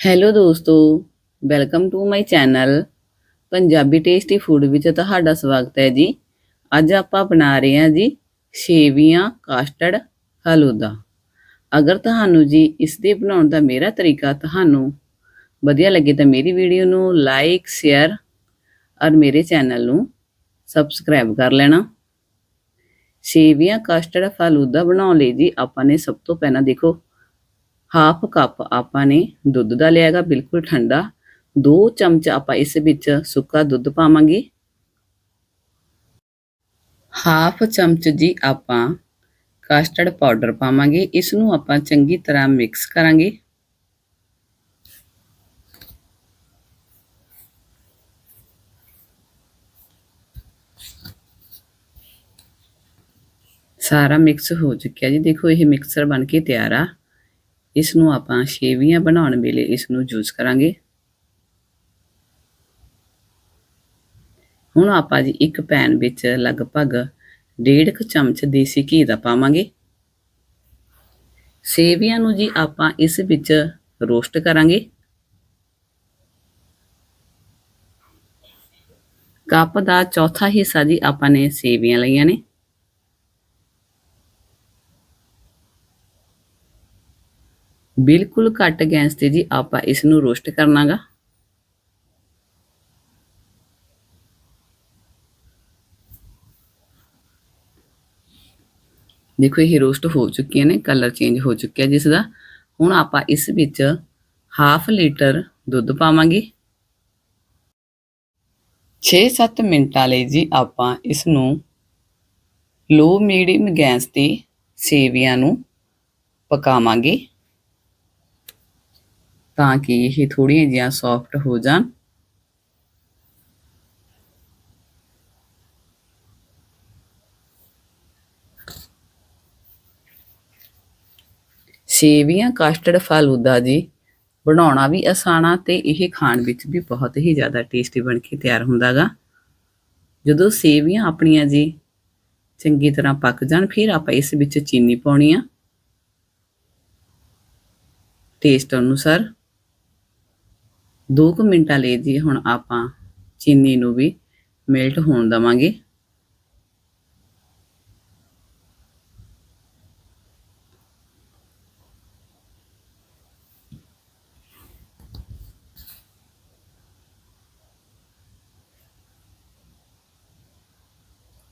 Hello ਦੋਸਤੋ welcome to my channel Punjabi tasty food ਵਿੱਚ ਤੁਹਾਡਾ ਸਵਾਗਤ ਹੈ ਜੀ। ਅੱਜ ਆਪਾਂ ਬਣਾ ਰਹੇ ਹਾਂ ਜੀ ਸੇਵੀਆਂ ਕਾਸਟਰਡ ਫਲੂਦਾ ਅਗਰ ਤੁਹਾਨੂੰ ਜੀ ਇਸ ਦੇ ਬਣਾਉਣ ਦਾ ਮੇਰਾ ਤਰੀਕਾ ਤੁਹਾਨੂੰ ਵਧੀਆ ਲੱਗੇ ਤਾਂ ਮੇਰੀ ਵੀਡੀਓ ਨੂੰ ਲਾਈਕ ਸ਼ੇਅਰ ਔਰ ਮੇਰੇ ਚੈਨਲ ਨੂੰ ਸਬਸਕ੍ਰਾਈਬ ਕਰ ਲੈਣਾ। ਸੇਵੀਆਂ ਕਾਸਟਰਡ ਫਲੂਦਾ ਬਣਾਉਣ ਲਈ ਜੀ ਆਪਾਂ ਨੇ ਸਭ ਤੋਂ ਪਹਿਲਾਂ ਦੇਖੋ ਹਾਫ ਕੱਪ ਆਪਾਂ ਨੇ ਦੁੱਧ ਦਾ ਲਿਆਗਾ ਬਿਲਕੁਲ ਠੰਡਾ 2 ਚਮਚ ਆਪਾਂ ਇਸ ਵਿੱਚ ਸੁੱਕਾ ਦੁੱਧ ਪਾਵਾਂਗੇ ਹਾਫ ਚਮਚ ਜੀ ਆਪਾਂ ਕਸਟਰਡ ਪਾਊਡਰ ਪਾਵਾਂਗੇ ਇਸ ਨੂੰ ਆਪਾਂ ਚੰਗੀ ਤਰ੍ਹਾਂ ਮਿਕਸ ਕਰਾਂਗੇ ਸਾਰਾ ਮਿਕਸ ਹੋ ਚੁੱਕਿਆ ਜੀ ਦੇਖੋ ਇਹ ਮਿਕਸਰ ਬਣ ਕੇ ਤਿਆਰ ਆ ਇਸ ਨੂੰ ਆਪਾਂ ਸੇਵੀਆਂ ਬਣਾਉਣ ਵੇਲੇ ਇਸ ਨੂੰ ਯੂਜ਼ ਕਰਾਂਗੇ। ਹੁਣ ਆਪਾਂ ਜੀ ਇੱਕ ਪੈਨ ਵਿੱਚ ਲਗਭਗ ਡੇਢ ਕੁ ਚਮਚ ਦੇਸੀ ਘੀ ਦਾ ਪਾਵਾਂਗੇ। ਸੇਵੀਆਂ ਨੂੰ ਜੀ ਆਪਾਂ ਇਸ ਵਿੱਚ ਰੋਸਟ ਕਰਾਂਗੇ। ਕੱਪ ਦਾ ਚੌਥਾ ਹਿੱਸਾ ਜੀ ਆਪਾਂ ਨੇ ਸੇਵੀਆਂ ਲਈਆਂ ਨੇ। ਬਿਲਕੁਲ ਘੱਟ ਗੈਸ ਤੇ ਜੀ ਆਪਾਂ ਇਸ ਨੂੰ ਰੋਸਟ ਕਰਨਾਗਾ। ਦੇਖੋ ਇਹ ਰੋਸਟ ਹੋ ਚੁੱਕੀਆਂ ਨੇ, ਕਲਰ ਚੇਂਜ ਹੋ ਚੁੱਕਿਆ ਜਿਸ ਦਾ ਹੁਣ ਆਪਾਂ ਇਸ ਵਿੱਚ ਹਾਫ ਲੀਟਰ ਦੁੱਧ ਪਾਵਾਂਗੇ। 6-7 ਮਿੰਟਾਂ ਲਈ ਜੀ ਆਪਾਂ ਇਸ ਨੂੰ ਲੋ ਮੀਡੀਅਮ ਗੈਸ ਤੇ ਸੇਵੀਆਂ ਨੂੰ ਪਕਾਵਾਂਗੇ। ਤਾਂ ਕਿ ਇਹ ਥੋੜੀਆਂ ਜਿਹੀਆਂ ਸੌਫਟ ਹੋ ਜਾਣ। ਸੇਵੀਆਂ ਕਸਟਰਡ ਫਲੂਦਾ ਜੀ, ਬਣਾਉਣਾ ਵੀ ਆਸਾਨ ਆ ਤੇ ਇਹ ਖਾਣ ਵਿੱਚ ਵੀ ਬਹੁਤ ਹੀ ਜ਼ਿਆਦਾ ਟੇਸਟੀ ਬਣ ਕੇ ਤਿਆਰ ਹੁੰਦਾਗਾ ਜਦੋਂ ਸੇਵੀਆਂ ਆਪਣੀਆਂ ਜੀ ਚੰਗੀ ਤਰ੍ਹਾਂ ਪੱਕ ਜਾਣ, ਫਿਰ ਆਪਾਂ ਇਸ ਵਿੱਚ ਚੀਨੀ ਪਾਉਣੀ ਆ। ਟੇਸਟ ਅਨੁਸਾਰ 2 ਕੁ ਮਿੰਟਾਂ ਲਈ ਜੀ ਹੁਣ ਆਪਾਂ ਚੀਨੀ ਨੂੰ ਵੀ ਮੈਲਟ ਹੋਣ ਦਵਾਂਗੇ।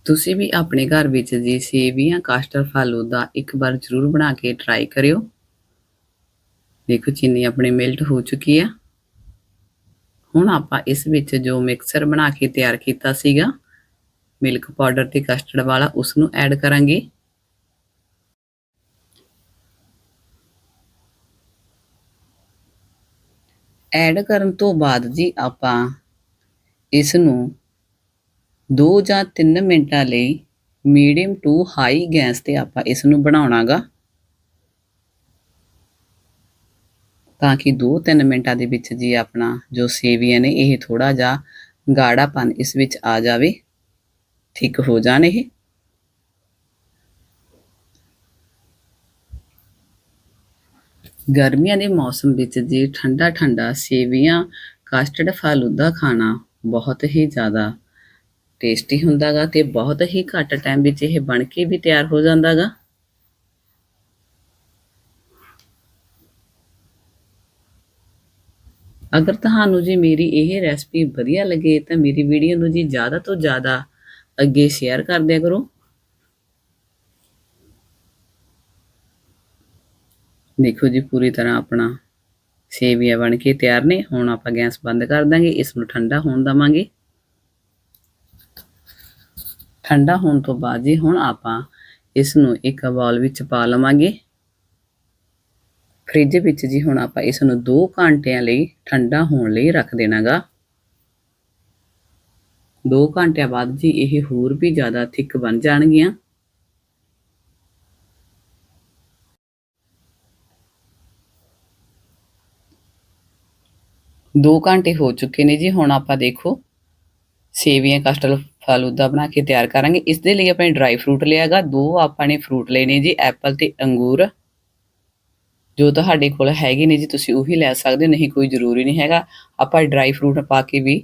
ਤੁਸੀਂ ਵੀ ਆਪਣੇ ਘਰ ਵਿੱਚ ਜੀ ਜਾਂ ਕਾਸਟਰ ਫਾਲੂਦਾ ਇੱਕ ਵਾਰ ਜ਼ਰੂਰ ਬਣਾ ਕੇ ਟਰਾਈ ਕਰਿਓ। ਦੇਖੋ ਚੀਨੀ ਆਪਣੇ ਮੈਲਟ ਹੋ ਚੁੱਕੀ ਆ। ਹੁਣ ਆਪਾਂ ਇਸ ਵਿੱਚ ਜੋ ਮਿਕਸਰ ਬਣਾ ਕੇ ਤਿਆਰ ਕੀਤਾ ਸੀਗਾ ਮਿਲਕ ਪਾਊਡਰ ਤੇ ਕਸਟਰਡ ਵਾਲਾ ਉਸ ਨੂੰ ਐਡ ਕਰਾਂਗੇ। ਐਡ ਕਰਨ ਤੋਂ ਬਾਅਦ ਜੀ ਆਪਾਂ ਇਸ ਨੂੰ 2 ਜਾਂ 3 ਮਿੰਟਾਂ ਲਈ ਮੀਡੀਅਮ ਟੂ ਹਾਈ ਗੈਸ ਤੇ ਆਪਾਂ ਇਸ ਨੂੰ ਬਣਾਉਣਾਗਾ। ਤਾਂ ਕਿ 2-3 ਮਿੰਟਾਂ ਦੇ ਵਿੱਚ ਜੀ ਆਪਣਾ ਜੋ ਸੇਵੀਆਂ ਨੇ ਇਹ ਥੋੜਾ ਜਿਹਾ ਗਾੜਾਪਨ ਇਸ ਵਿੱਚ ਆ ਜਾਵੇ। ਠੀਕ ਹੋ ਜਾਣ ਇਹ। ਗਰਮੀਆਂ ਦੇ ਮੌਸਮ ਵਿੱਚ ਜੀ ਠੰਡਾ ਠੰਡਾ ਸੇਵੀਆਂ ਕਸਟਰਡ ਫਾਲੂਦਾ ਖਾਣਾ ਬਹੁਤ ਹੀ ਜ਼ਿਆਦਾ ਟੇਸਟੀ ਹੁੰਦਾਗਾ ਤੇ ਬਹੁਤ ਹੀ ਘੱਟ ਟਾਈਮ ਵਿੱਚ ਇਹ ਬਣ ਕੇ ਵੀ ਤਿਆਰ ਹੋ ਜਾਂਦਾਗਾ। ਅਗਰ ਤੁਹਾਨੂੰ ਜੀ ਮੇਰੀ ਇਹ ਰੈਸਪੀ ਵਧੀਆ ਲੱਗੇ, ਤਾਂ ਮੇਰੀ ਵੀਡੀਓ ਨੂੰ ਜੀ ਜ਼ਿਆਦਾ ਤੋਂ ਜ਼ਿਆਦਾ ਅੱਗੇ ਸ਼ੇਅਰ ਕਰ ਦਿਆ ਕਰੋ। ਦੇਖੋ ਜੀ, ਪੂਰੀ ਤਰ੍ਹਾਂ ਆਪਣਾ ਸੇਵੀਆਂ ਬਣ ਕੇ ਤਿਆਰ ਨੇ। ਹੁਣ ਆਪਾਂ ਗੈਸ ਬੰਦ ਕਰ ਦਾਂਗੇ, ਇਸ ਨੂੰ ਠੰਡਾ ਹੋਣ ਦਵਾਂਗੇ। ਠੰਡਾ ਹੋਣ ਤੋਂ ਬਾਅਦ ਜੀ ਹੁਣ ਆਪਾਂ ਇਸ ਨੂੰ ਇੱਕ ਬਾਉਲ ਵਿੱਚ ਪਾ ਲਵਾਂਗੇ। ਫ੍ਰਿਜ ਵਿੱਚ ਜੀ ਹੁਣ ਆਪਾਂ ਇਸ ਨੂੰ 2 ਘੰਟਿਆਂ ਲਈ ਠੰਡਾ ਹੋਣ ਲਈ ਰੱਖ ਦੇਣਾਗਾ। 2 ਘੰਟਿਆਂ ਬਾਅਦ ਜੀ ਇਹ ਹੋਰ ਵੀ ਜ਼ਿਆਦਾ ਥਿਕ ਬਣ ਜਾਣਗੀਆਂ। ਦੋ ਘੰਟੇ ਹੋ ਚੁੱਕੇ ਨੇ ਜੀ, ਹੁਣ ਆਪਾਂ ਦੇਖੋ, ਸੇਵੀਆਂ, ਕਸਟਰਡ ਫਲੂਦਾ ਬਣਾ ਕੇ ਤਿਆਰ ਕਰਾਂਗੇ। ਇਸ ਦੇ ਲਈ ਆਪਣੇ ਡਰਾਈ ਫਰੂਟ ਲਿਆਗਾ, ਦੋ ਆਪਾਂ ਨੇ ਫਰੂਟ ਲਏ ਨੇ ਜੀ, ਐਪਲ ਤੇ ਅੰਗੂਰ। ਜੋ ਤੁਹਾਡੇ ਕੋਲ ਹੈਗੇ ਨੇ ਜੀ, ਤੁਸੀਂ ਉਹੀ ਲੈ ਸਕਦੇ ਹੋ, ਨਹੀਂ ਕੋਈ ਜ਼ਰੂਰੀ ਨਹੀਂ ਹੈਗਾ। ਆਪਾਂ ਡਰਾਈ ਫਰੂਟ ਪਾ ਕੇ ਵੀ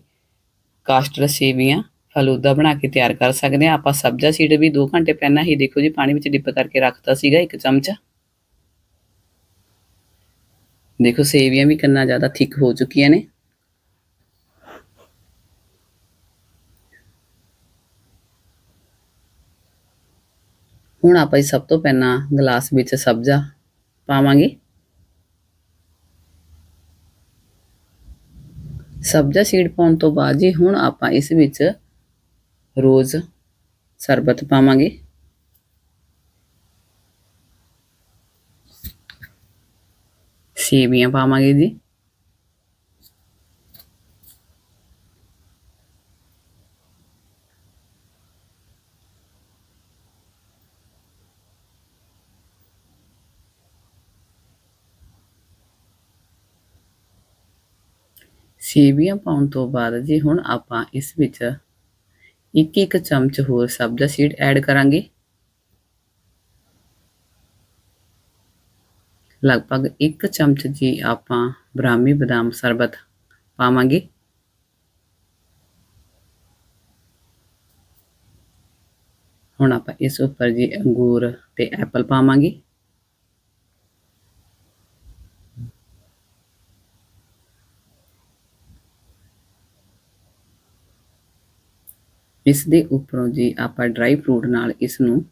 ਕਾਸਟਰ ਸੇਵੀਆਂ ਫਲੂਦਾ ਬਣਾ ਕੇ ਤਿਆਰ ਕਰ ਸਕਦੇ ਹਾਂ। ਆਪਾਂ ਸਬਜ਼ਾ ਸੀਡ ਵੀ 2 ਘੰਟੇ ਪਹਿਲਾਂ ਹੀ ਦੇਖੋ ਜੀ, ਪਾਣੀ ਵਿੱਚ ਡਿਪ ਕਰਕੇ ਰੱਖਤਾ ਸੀਗਾ ਇੱਕ ਚਮਚ। ਦੇਖੋ ਸੇਵੀਆਂ ਵੀ ਕਿੰਨਾ ਜ਼ਿਆਦਾ ਥਿਕ ਹੋ ਚੁੱਕੀਆਂ ਨੇ। ਹੁਣ ਆਪਾਂ ਜੀ ਸਭ ਤੋਂ ਪਹਿਲਾਂ ਗਲਾਸ ਵਿੱਚ ਸਬਜ਼ਾ ਪਾਵਾਂਗੇ। ਸਬਜ਼ਾ ਸੀਡ ਪਾਉਣ ਤੋਂ ਬਾਅਦ ਜੀ ਹੁਣ ਆਪਾਂ ਇਸ ਵਿੱਚ ਰੋਜ਼ ਸਰਬਤ ਪਾਵਾਂਗੇ। ਸੇਵੀਆਂ ਪਾਵਾਂਗੇ ਜੀ। ਸੇਵੀਆਂ ਪਾਉਣ ਤੋਂ ਬਾਅਦ ਜੀ ਹੁਣ ਆਪਾਂ ਇਸ ਵਿੱਚ ਇੱਕ ਇੱਕ ਚਮਚ ਹੋਰ ਸਬਜ਼ਾ ਸੀਡ ਐਡ ਕਰਾਂਗੇ। ਲਗਭਗ 1 ਚਮਚ ਜੀ ਆਪਾਂ ਬ੍ਰਾਹਮੀ ਬਦਾਮ ਸਰਬਤ ਪਾਵਾਂਗੇ। ਹੁਣ ਆਪਾਂ ਇਸ ਉੱਪਰ ਜੀ ਅੰਗੂਰ ਤੇ ਐਪਲ ਪਾਵਾਂਗੇ। ਇਸ ਦੇ ਉੱਪਰੋਂ ਜੀ ਆਪਾਂ ਡਰਾਈ ਫਰੂਟ ਨਾਲ ਇਸ ਨੂੰ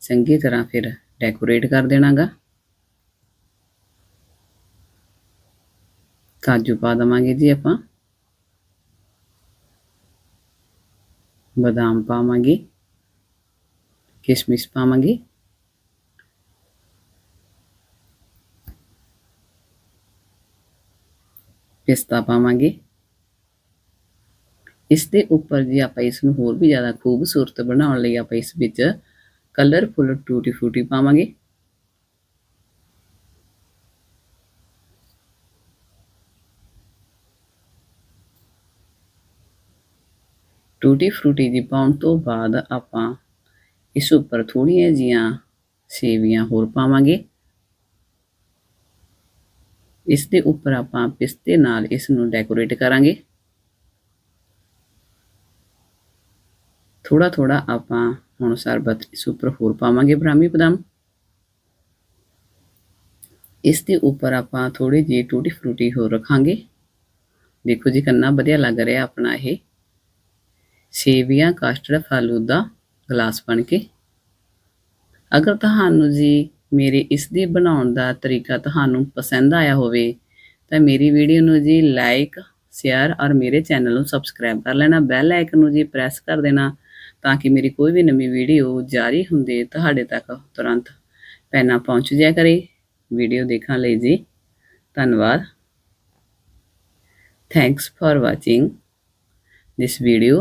ਚੰਗੀ ਤਰ੍ਹਾਂ ਫਿਰ ਡੈਕੋਰੇਟ ਕਰ ਦੇਣਾਗਾ। ਕਾਜੂ ਪਾ ਦਵਾਂਗੇ ਜੀ ਆਪਾਂ। ਬਦਾਮ ਪਾਵਾਂਗੇ। ਕਿਸ਼ਮਿਸ਼ ਪਾਵਾਂਗੇ। ਪਿਸਤਾ ਪਾਵਾਂਗੇ। ਇਸ ਦੇ ਉੱਪਰ ਜੇ ਆਪਾਂ ਇਸ ਨੂੰ ਹੋਰ ਵੀ ਜ਼ਿਆਦਾ ਖੂਬਸੂਰਤ ਬਣਾਉਣ ਲਈ ਆਪਾਂ ਇਸ ਵਿੱਚ ਕਲਰਫੁਲ ਟੂਟੀ ਫੂਟੀ ਪਾਵਾਂਗੇ। ਟੂਟੀ ਫਰੂਟੀ ਦੀ ਪਾਉਣ ਤੋਂ ਬਾਅਦ ਆਪਾਂ ਇਸ ਉੱਪਰ ਥੋੜੀਆਂ ਜੀਆਂ ਸੇਵੀਆਂ ਹੋਰ ਪਾਵਾਂਗੇ। ਇਸ ਦੇ ਉੱਪਰ ਆਪਾਂ ਪਿਸਤੇ ਨਾਲ ਇਸ ਨੂੰ ਡੈਕੋਰੇਟ ਕਰਾਂਗੇ। ਥੋੜਾ ਥੋੜਾ ਆਪਾਂ ਹੁਣ ਸਰਬਤ ਇਸ ਉੱਪਰ ਹੋਰ ਪਾਵਾਂਗੇ ਬ੍ਰਾਹਮੀ ਬਦਾਮ ਇਸ ਦੇ ਉੱਪਰ ਆਪਾਂ ਥੋੜੀ ਜਿਹੀ ਟੂਟੀ ਫਰੂਟੀ ਹੋਰ ਰੱਖਾਂਗੇ। ਦੇਖੋ ਜੀ ਕਿੰਨਾ ਵਧੀਆ ਲੱਗ ਰਿਹਾ ਆਪਣਾ ਇਹ। ਸੇਵੀਆਂ, ਕਸਟਰਡ, ਫਾਲੂਦਾ, ਗਲਾਸ ਬਣ ਕੇ। ਅਗਰ ਤੁਹਾਨੂੰ ਜੀ ਮੇਰੇ ਇਸ ਦੀ ਬਣਾਉਣ ਦਾ ਤਰੀਕਾ ਤੁਹਾਨੂੰ ਪਸੰਦ ਆਇਆ ਹੋਵੇ, ਤਾਂ ਮੇਰੀ ਵੀਡੀਓ ਨੂੰ ਜੀ ਲਾਈਕ ਸ਼ੇਅਰ ਔਰ ਮੇਰੇ ਚੈਨਲ ਨੂੰ ਸਬਸਕ੍ਰਾਈਬ ਕਰ ਲੈਣਾ। ਬੈਲ ਆਈਕਨ ਨੂੰ ਜੀ ਪ੍ਰੈਸ ਕਰ ਦੇਣਾ। ਤਾਂ ਕਿ ਮੇਰੀ ਕੋਈ ਵੀ ਨਵੀਂ ਵੀਡੀਓ ਜਾਰੀ ਹੁੰਦੇ ਤੁਹਾਡੇ ਤੱਕ ਤੁਰੰਤ ਪਹਿਲਾਂ ਪਹੁੰਚ ਜਾਇਆ ਕਰੇ। ਵੀਡੀਓ ਦੇਖਣ ਲਈ ਜੀ, ਧੰਨਵਾਦ। Thanks for watching this video